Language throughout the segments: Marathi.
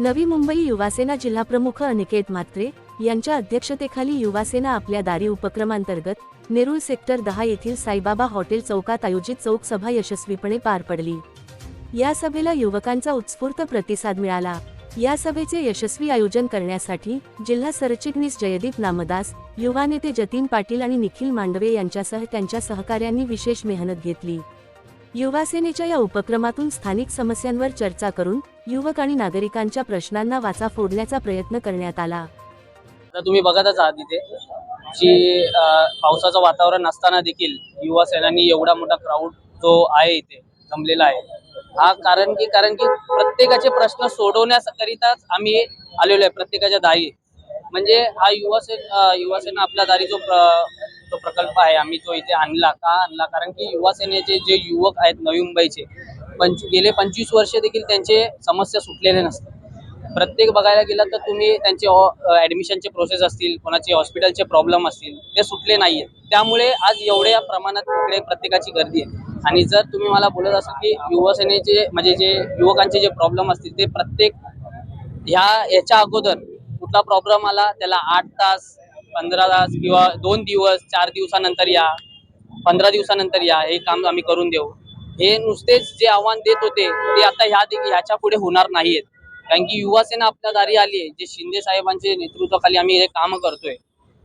नवी मुंबई युवासेना जिल्हाप्रमुख अनिकेत म्हात्रे यांच्या अध्यक्षतेखाली युवासेना आपल्या दारी उपक्रमांतर्गत नेरूळ सेक्टर दहा येथील साईबाबा हॉटेल चौकात आयोजित चौक सभा यशस्वीपणे पार पडली. या सभेला युवकांचा उत्स्फूर्त प्रतिसाद मिळाला. या सभेचे यशस्वी आयोजन करण्यासाठी जिल्हा सरचिटणीस जयदीप नामदास युवा नेते जतीन पाटील आणि निखिल मांडवे यांच्यासह त्यांच्या सहकाऱ्यांनी विशेष मेहनत घेतली. युवासेनेच्या या उपक्रमातून स्थानिक समस्यांवर चर्चा करून युवक आणि नागरिकांच्या प्रश्नांना वाचा फोडण्याचा प्रयत्न करण्यात आला. आता तुम्ही बघतच आहात इथे जी पावसाचं वातावरण असताना देखील युवा सेनानी एवढा मोठा क्राऊड जो आहे इथे जमलेला आहे. हा कारण की कारण की प्रत्येकाचे प्रश्न सोडवण्याकरिताच आम्ही आलेलो आहे प्रत्येकाच्या दारी. म्हणजे हा युवा सेन युवा सेना आपल्या दारी जो प्र- जो प्रकल्प आहे आम्ही जो इथे आणला का आणला कारण की युवा सेनेचे जे युवक आहेत नवी मुंबईचे पंच गेले पंचवीस वर्ष देखील त्यांचे समस्या सुटलेले नसतात. प्रत्येक बघायला गेलं तर तुम्ही त्यांचे ॲडमिशनचे प्रोसेस असतील कोणाचे हॉस्पिटलचे प्रॉब्लेम असतील ते सुटले नाही आहेत त्यामुळे आज एवढ्या प्रमाणात इकडे प्रत्येकाची गर्दी आहे. आणि जर तुम्ही मला बोलत असाल की युवासेनेचे म्हणजे जे युवकांचे जे प्रॉब्लेम असतील ते प्रत्येक ह्या याच्या अगोदर कुठला प्रॉब्लेम आला त्याला आठ तास पंधरा तास किंवा दोन दिवस चार दिवसानंतर या पंधरा दिवसानंतर या हे काम आम्ही करून देऊ. हे नुसतेच जे आव्हान देत होते ते आता ह्या ह्याच्या पुढे होणार नाहीयेत. कारण की युवासेना आपल्या दारी आली आहे जे शिंदे साहेबांचे नेतृत्वाखाली आम्ही हे काम करतोय.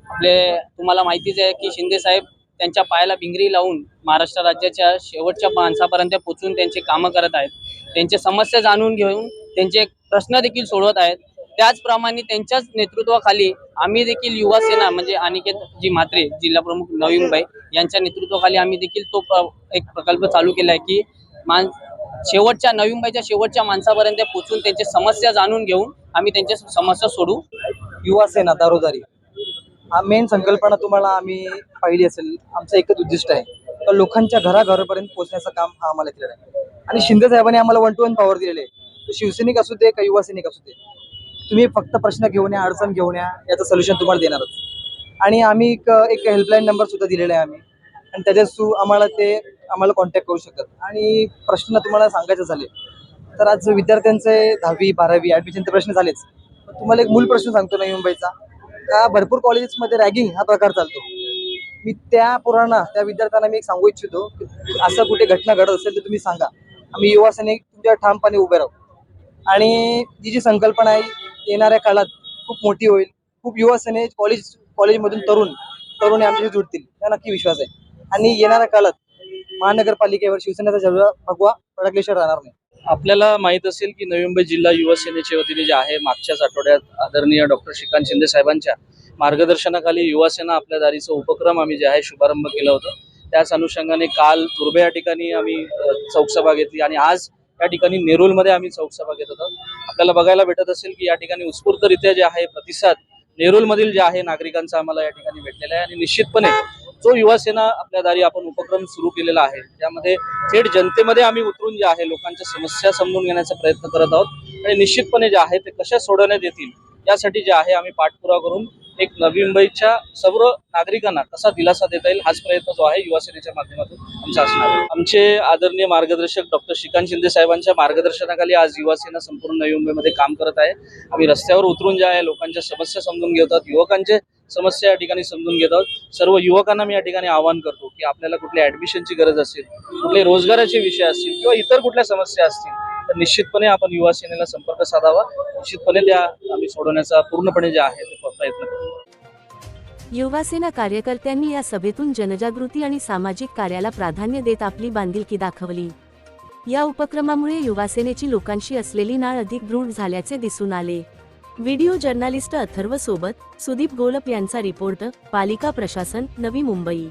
आपले तुम्हाला माहितीच आहे की शिंदे साहेब त्यांच्या पायाला भिंगरी लावून महाराष्ट्र राज्याच्या शेवटच्या माणसापर्यंत पोचून त्यांचे कामं करत आहेत. त्यांच्या समस्या जाणून घेऊन त्यांचे प्रश्न देखील सोडवत आहेत. त्याचप्रमाणे त्यांच्याच नेतृत्वाखाली आम्ही देखील युवा सेना म्हणजे अनिकेत जी म्हात्रे जिल्हा प्रमुख नवी मुंबई यांच्या नेतृत्वाखाली आम्ही देखील तो एक प्रकल्प चालू केला आहे की मान शेवटच्या नवी मुंबईच्या शेवटच्या माणसापर्यंत पोचून त्यांच्या समस्या जाणून घेऊन आम्ही त्यांच्या समस्या सोडू. युवा सेना दारोदारी. हा मेन संकल्पना तुम्हाला आम्ही पाहिली असेल. आमचं एकच उद्दिष्ट आहे. तर लोकांच्या घराघरापर्यंत पोहोचण्याचं काम हा आम्हाला केलेलं आहे. आणि शिंदे साहेबांनी आम्हाला वन टू वन पॉवर दिलेले आहे. तो शिवसैनिक असू दे का युवा सैनिक असू दे तुम्ही फक्त प्रश्न घेऊन या अडचण घेऊन या याचं सोल्युशन तुम्हाला देणारच. आणि आम्ही एक एक हेल्पलाईन नंबर सुद्धा दिलेला आहे आम्ही. आणि त्याच्या थ्रू आम्हाला ते आम्हाला कॉन्टॅक्ट करू शकतात. आणि प्रश्न तुम्हाला सांगायचे झाले तर आज विद्यार्थ्यांचे दहावी बारावी ॲडमिशनचे प्रश्न झालेच. तुम्हाला एक मूल प्रश्न सांगतो नाही मुंबईचा. का भरपूर कॉलेजेसमध्ये रॅगिंग हा प्रकार चालतो? मी त्या पुराणा त्या विद्यार्थ्यांना मी एक सांगू इच्छितो की असं कुठे घटना घडत असेल तर तुम्ही सांगा. आम्ही युवा सैनिक तुमच्या ठामपणे उभे राहू. आणि जी जी संकल्पना आहे येणाऱ्या काळात खूप मोठी होईल. खूप युवा सेने कॉलेज कॉलेजमधून तरुण तरुण आमच्याशी जुडतील. या नक्की विश्वास आहे. आणि येणाऱ्या काळात महानगरपालिकेवर शिवसेनेचा झगडा भगवा फडकलेश्वर राहणार नाही. आपल्याला माहीत असेल की नवी मुंबई जिल्हा युवा सेनेच्या वतीने जे आहे मागच्याच आठवड्यात आदरणीय डॉक्टर श्रीकांत शिंदे साहेबांच्या मार्गदर्शनाखाली युवा सेना आपल्या दारीचा उपक्रम आम्ही जे आहे शुभारंभ केला होता. त्याच अनुषंगाने काल तुर्बे या ठिकाणी आम्ही चौकसभा घेतली आणि आज या ठिकाणी नेरूलमध्ये आम्ही चौकसभा घेत होतो. आपल्याला बघायला भेटत असेल की या ठिकाणी उत्स्फूर्तरित्या जे आहे प्रतिसाद नेरूलमधील जे आहे नागरिकांचा आम्हाला या ठिकाणी भेटलेला आहे. आणि निश्चितपणे जो युवासेना आपल्या दारी आपण उपक्रम सुरू केलेला आहे त्यामध्ये थेट जनतेमध्ये आम्ही उतरून जे आहे लोकांच्या समस्या समजून घेण्याचा प्रयत्न करत आहोत. आणि निश्चितपणे जे आहे ते कशा सोडवण्यात येतील यासाठी जे आहे आम्ही पाठपुरावा करून एक नवी मुंबईच्या सर्व नागरिकांना कसा दिलासा देता येईल हाच प्रयत्न जो आहे युवा सेनेच्या माध्यमातून आमचा असणार आहे. आमचे आदरणीय मार्गदर्शक डॉक्टर श्रीकांत शिंदे साहेबांच्या मार्गदर्शनाखाली आज युवा सेना संपूर्ण नवी मुंबईमध्ये काम करत आहे. आम्ही रस्त्यावर उतरून जे आहे लोकांच्या समस्या समजून घेत आहोत युवकांचे समस्या या ठिकाणी समजून घेत आहोत. सर्व युवकांना मी या ठिकाणी आवाहन करतो की आपल्याला कुठल्या ऍडमिशनची गरज असेल कुठले रोजगाराचे विषय असतील किंवा इतर कुठल्या समस्या असतील तर निश्चितपणे आपण युवा सेनेला संपर्क साधावा. निश्चितपणे त्या आम्ही सोडवण्याचा पूर्णपणे जे आहे युवासेना कार्यकर्त्यांनी या सभेतून जनजागृती आणि सामाजिक कार्याला प्राधान्य देत आपली बांधिलकी दाखवली. या उपक्रमामुळे युवासेनेची लोकांशी असलेली नाळ अधिक दृढ झाल्याचे दिसून आले. व्हिडिओ जर्नालिस्ट अथर्व सोबत सुदीप गोलप यांचा रिपोर्ट पालिका प्रशासन नवी मुंबई.